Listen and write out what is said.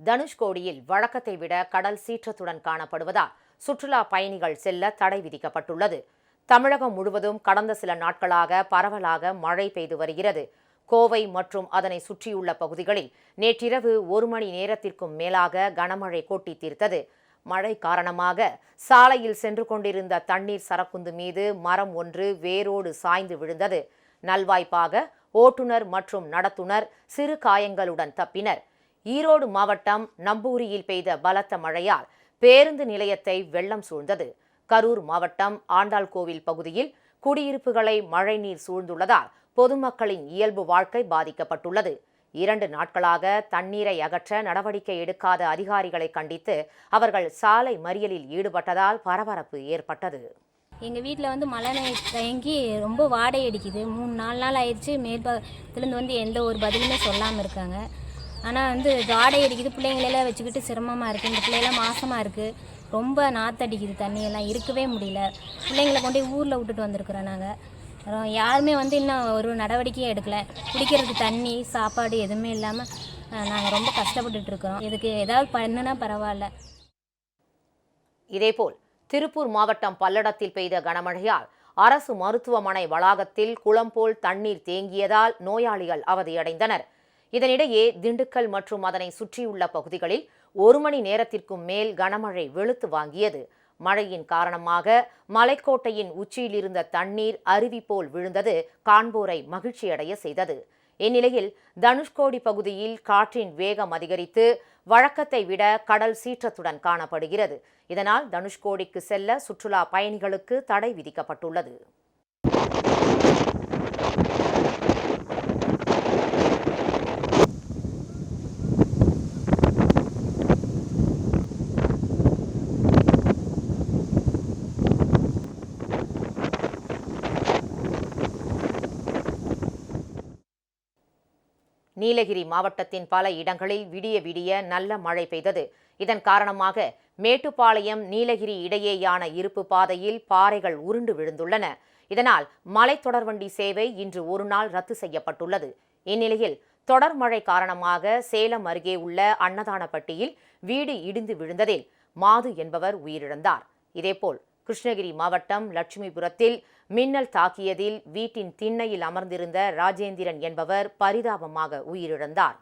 தனுஷ்கோடியில் வழக்கத்தை விட கடல் சீற்றத்துடன் காணப்படுவதால் சுற்றுலா பயணிகள் செல்ல தடை விதிக்கப்பட்டுள்ளது. தமிழகம் முழுவதும் கடந்த சில நாட்களாக பரவலாக மழை பெய்து வருகிறது. கோவை மற்றும் அதனை சுற்றியுள்ள பகுதிகளில் நேற்றிரவு ஒரு மணி நேரத்திற்கும் மேலாக கனமழை கொட்டி தீர்த்தது. மழை காரணமாக சாலையில் சென்று கொண்டிருந்த தண்ணீர் சரக்குந்து மீது மரம் ஒன்று வேரோடு சாய்ந்து விழுந்தது. நல்வாய்ப்பாக ஓட்டுநர் மற்றும் நடத்துனர் சிறு காயங்களுடன் தப்பினர். ஈரோடு மாவட்டம் நம்பூரியில் பெய்த பலத்த மழையால் பேருந்து நிலையத்தை வெள்ளம் சூழ்ந்தது. கரூர் மாவட்டம் ஆண்டாள்கோவில் பகுதியில் குடியிருப்புகளை மழைநீர் சூழ்ந்துள்ளதால் பொதுமக்களின் இயல்பு வாழ்க்கை பாதிக்கப்பட்டுள்ளது. இரண்டு நாட்களாக தண்ணீரை அகற்ற நடவடிக்கை எடுக்காத அதிகாரிகளை கண்டித்து அவர்கள் சாலை மறியலில் ஈடுபட்டதால் பரபரப்பு ஏற்பட்டது. எங்கள் வீட்டில் வந்து மழை நீர் தேங்கி ரொம்ப வாடை அடிக்குது. மூணு நாலு நாள் ஆயிடுச்சு. மேற்பத்துலேருந்து வந்து எந்த ஒரு பதிலுமே சொல்லாமல் இருக்காங்க. ஆனால் வந்து வாடை அடிக்குது பிள்ளைங்களெல்லாம் வச்சுக்கிட்டு சிரமமாக இருக்குது இந்த பிள்ளைகளாம் மாசமாக இருக்குது ரொம்ப நாத்தடிக்குது தண்ணியெல்லாம் இருக்கவே முடியல. பிள்ளைங்களை கொண்டு போய் ஊரில் விட்டுட்டு வந்திருக்கிறோம் நாங்கள் அப்புறம் யாருமே வந்து இன்னும் ஒரு நடவடிக்கையே எடுக்கலை. குடிக்கிறதுக்கு தண்ணி சாப்பாடு எதுவுமே இல்லாமல் நாங்கள் ரொம்ப கஷ்டப்பட்டுட்டு இருக்கிறோம். இதுக்கு ஏதாவது பண்ணுனா பரவாயில்ல. இதேபோல் திருப்பூர் மாவட்டம் பல்லடத்தில் பெய்த கனமழையால் அரசு மருத்துவமனை வளாகத்தில் குளம் போல் தண்ணீர் தேங்கியதால் நோயாளிகள் அவதியடைந்தனர். இதனிடையே திண்டுக்கல் மற்றும் அதனை சுற்றியுள்ள பகுதிகளில் ஒரு மணி நேரத்திற்கும் மேல் கனமழை வெளுத்து வாங்கியது. மழையின் காரணமாக மலைக்கோட்டையின் உச்சியில் இருந்த தண்ணீர் அருவி போல் விழுந்தது காண்போரை மகிழ்ச்சியடைய செய்தது. இந்நிலையில் தனுஷ்கோடி பகுதியில் காற்றின் வேகம் அதிகரித்து வழக்கத்தை விட கடல் சீற்றத்துடன் காணப்படுகிறது. இதனால் தனுஷ்கோடிக்கு செல்ல சுற்றுலா பயணிகளுக்கு தடை விதிக்கப்பட்டுள்ளது. நீலகிரி மாவட்டத்தின் பல இடங்களில் விடிய விடிய நல்ல மழை பெய்தது. இதன் காரணமாக மேட்டுப்பாளையம் நீலகிரி இடையேயான இருப்பு பாதையில் பாறைகள் உருண்டு விழுந்துள்ளன. இதனால் மலை தொடர்வண்டி சேவை இன்று ஒரு நாள் ரத்து செய்யப்பட்டுள்ளது. இந்நிலையில் தொடர் மழை காரணமாக சேலம் அருகே உள்ள அன்னதானப்பட்டியில் வீடு இடிந்து விழுந்ததில் மாது என்பவர் உயிரிழந்தார். இதேபோல் கிருஷ்ணகிரி மாவட்டம் லட்சுமிபுரத்தில் மின்னல் தாக்கியதில் வீட்டின் திண்ணையில் அமர்ந்திருந்த ராஜேந்திரன் என்பவர் பரிதாபமாக உயிரிழந்தார்.